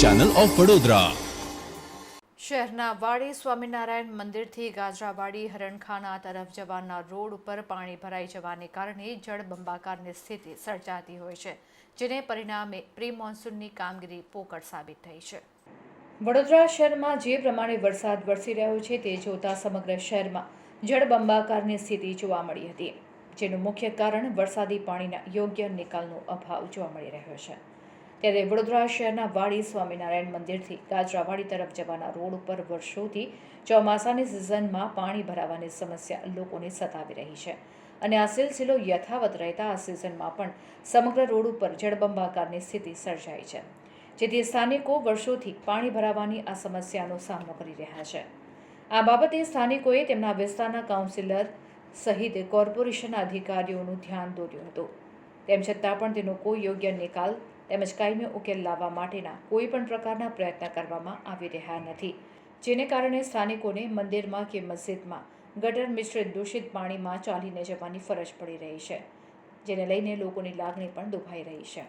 Channel of Vadodara શહેરના વાડી સ્વામિનારાયણ મંદિરથી ગાજરાવાડી હરણખાના તરફ જવાના રોડ ઉપર પાણી ભરાઈ જવાને કારણે જળબંબાકારની સ્થિતિ સર્જાતી હોય છે, જેને પરિણામે પ્રી મોન્સૂનની કામગીરી પોકળ સાબિત થઈ છે. વડોદરા શહેરમાં જે પ્રમાણે વરસાદ વરસી રહ્યો છે તે જોતા સમગ્ર શહેરમાં જળબંબાકારની સ્થિતિ જોવા મળી હતી, જેનું મુખ્ય કારણ વરસાદી પાણીના યોગ્ય નિકાલનો અભાવ જોવા મળી રહ્યો છે. ત્યારે વડોદરા શહેરના વાડી સ્વામિનારાયણ મંદિરથી ગાજરાવાડી તરફ જવાના રોડ ઉપર વર્ષોથી ચોમાસાની સિઝનમાં પાણી ભરાવાની સમસ્યા લોકોને સતાવી રહી છે. અને આ સિલસિલો યથાવત રહેતા આ સિઝનમાં પણ સમગ્ર રોડ ઉપર જળબંબાકારની સ્થિતિ સર્જાઈ છે, જેથી સ્થાનિકો વર્ષોથી પાણી ભરાવાની આ સમસ્યાનો સામનો કરી રહ્યા છે. આ બાબતે સ્થાનિકોએ તેમના વિસ્તારના કાઉન્સિલર સહિત કોર્પોરેશનના અધિકારીઓનું ધ્યાન દોર્યું હતું. તેમ છતાં પણ તેનો કોઈ યોગ્ય નિકાલ તેમજ કાયમી ઉકેલ લાવવા માટેના કોઈ પણ પ્રકારના પ્રયત્ન કરવામાં આવી રહ્યા નથી, જેને કારણે સ્થાનિકોને મંદિરમાં કે મસ્જિદમાં ગટર મિશ્રિત દૂષિત પાણીમાં ચાલીને જવાની ફરજ પડી રહી છે, જેને લઈને લોકોની લાગણી પણ દુભાઈ રહી છે.